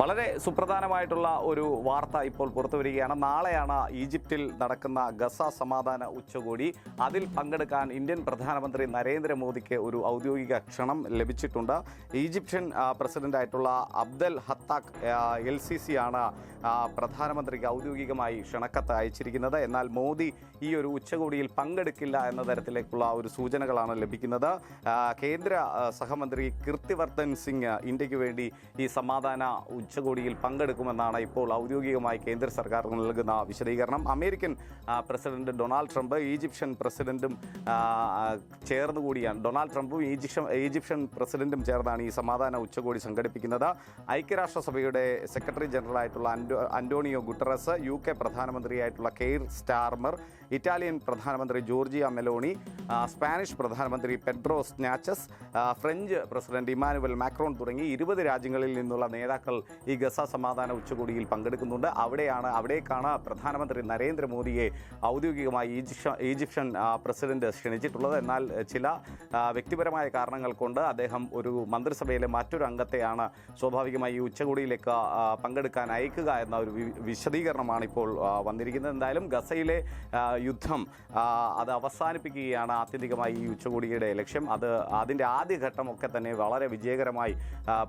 വളരെ സുപ്രധാനമായിട്ടുള്ള ഒരു വാർത്ത ഇപ്പോൾ പുറത്തു വരികയാണ്. നാളെയാണ് ഈജിപ്തിൽ നടക്കുന്ന ഗസ സമാധാന ഉച്ചകോടി. അതിൽ പങ്കെടുക്കാൻ ഇന്ത്യൻ പ്രധാനമന്ത്രി നരേന്ദ്രമോദിക്ക് ഒരു ഔദ്യോഗിക ക്ഷണം ലഭിച്ചിട്ടുണ്ട്. ഈജിപ്ഷ്യൻ പ്രസിഡന്റായിട്ടുള്ള അബ്ദൽ ഹത്താഖ് എൽ സി സി ആണ് പ്രധാനമന്ത്രിക്ക് ഔദ്യോഗികമായി ക്ഷണക്കത്ത് അയച്ചിരിക്കുന്നത്. എന്നാൽ മോദി ഈ ഒരു ഉച്ചകോടിയിൽ പങ്കെടുക്കില്ല എന്ന തരത്തിലേക്കുള്ള ഒരു സൂചനകളാണ് ലഭിക്കുന്നത്. കേന്ദ്ര സഹമന്ത്രി കീർത്തിവർദ്ധൻ സിംഗ് ഇന്ത്യയ്ക്ക് വേണ്ടി ഈ സമാധാന ഉച്ചകോടിയിൽ പങ്കെടുക്കുമെന്നാണ് ഇപ്പോൾ ഔദ്യോഗികമായി കേന്ദ്ര സർക്കാർ നൽകുന്ന വിശദീകരണം. American president Donald Trump Egyptian പ്രസിഡന്റും ആ, ആ, ചേർന്ന് കൂടിയാണ് ഡൊണാൾഡ് ട്രംപും ഈജിപ്ഷ്യൻ ഈജിപ്ഷ്യൻ പ്രസിഡന്റും ചേർന്നാണ് ഈ സമാധാന ഉച്ചകോടി സംഘടിപ്പിക്കുന്നത്. ഐക്യരാഷ്ട്രസഭയുടെ സെക്രട്ടറി ജനറൽ ആയിട്ടുള്ള Anto Antonio Guterres U K പ്രധാനമന്ത്രിയായിട്ടുള്ള Keir Starmer Italian പ്രധാനമന്ത്രി ജോർജിയ മെലോണി സ്പാനിഷ് പ്രധാനമന്ത്രി Pedro Sanchez French president Emmanuel Macron തുടങ്ങി ഇരുപത് രാജ്യങ്ങളിൽ നിന്നുള്ള നേതാക്കൾ ഈ ഗസ സമാധാന ഉച്ചകോടിയിൽ പങ്കെടുക്കുന്നുണ്ട്. അവിടെയാണ് അവിടേക്കാണ് പ്രധാനമന്ത്രി നരേന്ദ്രമോദിയെ ഔദ്യോഗികമായി ഈജിപ്ഷ്യ ഈജിപ്ഷ്യൻ പ്രസിഡന്റ് ക്ഷണിച്ചിട്ടുള്ളത്. എന്നാൽ ചില വ്യക്തിപരമായ കാരണങ്ങൾ കൊണ്ട് അദ്ദേഹം ഒരു മന്ത്രിസഭയിലെ മറ്റൊരു അംഗത്തെയാണ് സ്വാഭാവികമായി ഈ ഉച്ചകോടിയിലേക്ക് പങ്കെടുക്കാൻ അയക്കുക എന്ന ഒരു വിശദീകരണമാണ് ഇപ്പോൾ വന്നിരിക്കുന്നത്. എന്തായാലും ഗസയിലെ യുദ്ധം അത് അവസാനിപ്പിക്കുകയാണ് ആത്യന്തികമായി ഈ ഉച്ചകോടിയുടെ ലക്ഷ്യം. അത് അതിന്റെ ആദ്യഘട്ടമൊക്കെ തന്നെ വളരെ വിജയകരമായി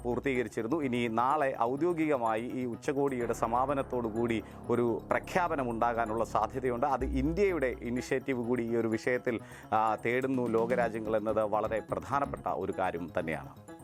പൂർത്തീകരിച്ചിരുന്നു. ഇനി നാളെ ഔദ്യോഗികമായി ഈ ഉച്ചകോടിയുടെ സമാപനത്തോടുകൂടി ഒരു പ്രഖ്യാപനം ഉണ്ടാകാനുള്ള സാധ്യതയുണ്ട്. അത് ഇന്ത്യയുടെ ഇനിഷ്യേറ്റീവ് കൂടി ഈ ഒരു വിഷയത്തിൽ തേടുന്നു ലോകരാജ്യങ്ങൾ എന്നത് വളരെ പ്രധാനപ്പെട്ട ഒരു കാര്യം തന്നെയാണ്.